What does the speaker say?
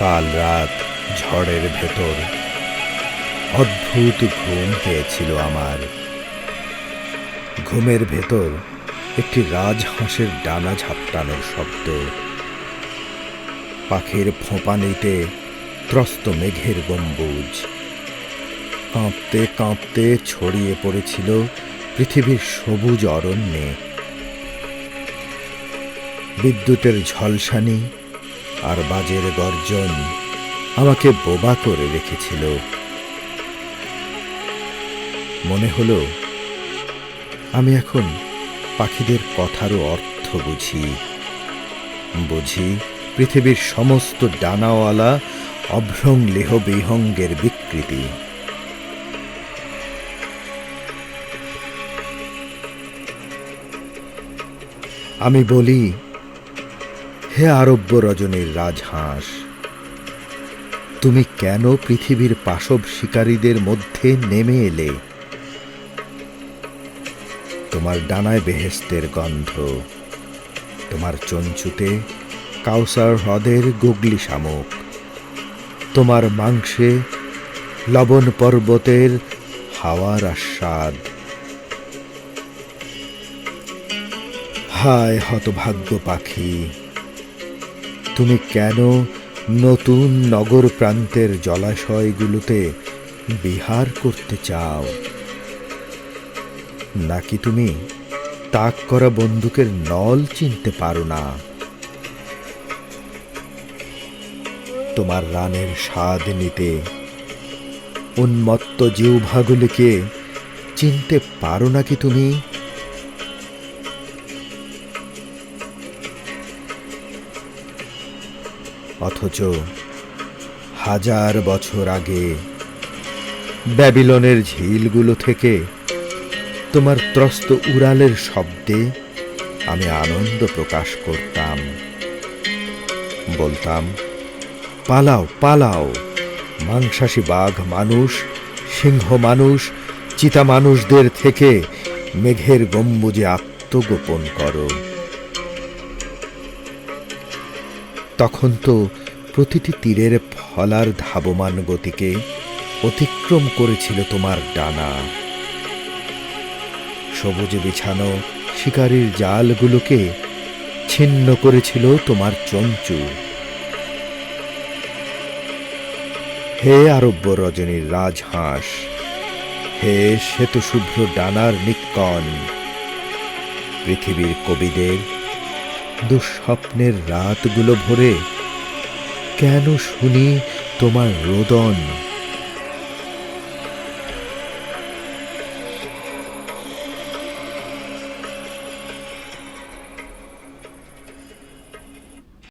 কাল রাত ঝড়ের ভেতর। অদ্ভুত ঘুম পেয়েছিল আমার। ঘুমের ভেতর একটি রাজহাঁসের ডানা ঝাপটানোর শব্দ। পাখির ফোঁপানিতে ত্রস্ত মেঘের গম্বুজ। কাঁপতে কাঁপতে ছড়িয়ে পড়েছিল পৃথিবীর সবুজ অরণ্যে। বিদ্যুতের ঝলসানি আর বাজের গর্জন আমাকে বোবা করে রেখেছিল। মনে হলো, আমি এখন পাখিদের কথারও অর্থ বুঝি। বুঝি পৃথিবীর সমস্ত ডানাওয়ালা অভ্রং লেহ বিহঙ্গের বিকৃতি। আমি বলি হে আরব্য রজনীর রাজহাঁস, তুমি কেন পৃথিবীর পাশব শিকারীদের মধ্যে নেমে এলে? তোমার ডানায় বেহেস্তের গন্ধ, তোমার চঞ্চুতে কাউসার হ্রদের গুগলি শামুক, তোমার মাংসে লবণ পর্বতের হাওয়ার আস্বাদ। হায় হতভাগ্য পাখি তুমি কেন নতুন নগর প্রান্তের জলাশয়গুলোতে বিহার করতে চাও? নাকি তুমি তাক করা বন্দুকের নল চিনতে পারো না? তোমার রানের স্বাদ নিতে উন্মত্ত জিহ্বাগুলিকে চিনতে পারো নাকি তুমি? অথচ হাজার বছর আগে ব্যাবিলনের ঝিলগুলো থেকে তোমার ত্রস্ত উড়ালের শব্দে আমি আনন্দ প্রকাশ করতাম। বলতাম, পালাও পালাও, মাংসাশী বাঘ মানুষ, সিংহ মানুষ, চিতা মানুষদের থেকে মেঘের গম্বুজে আত্মগোপন করো। তখন তো প্রতিটি তীরের ফলার ধাবমান গতিকে অতিক্রম করেছিল তোমার ডানা। সবুজে বিছানো শিকারীর জালগুলোকে ছিন্ন করেছিল তোমার চঞ্চু। হে আরব্য রজনীর রাজহাঁস, হে শ্বেত শুভ্র ডানার নিক্কন পৃথিবীর কবিদের দুঃস্বপ্নের রাতগুলো ভরে কেন শুনি তোমার রোদন?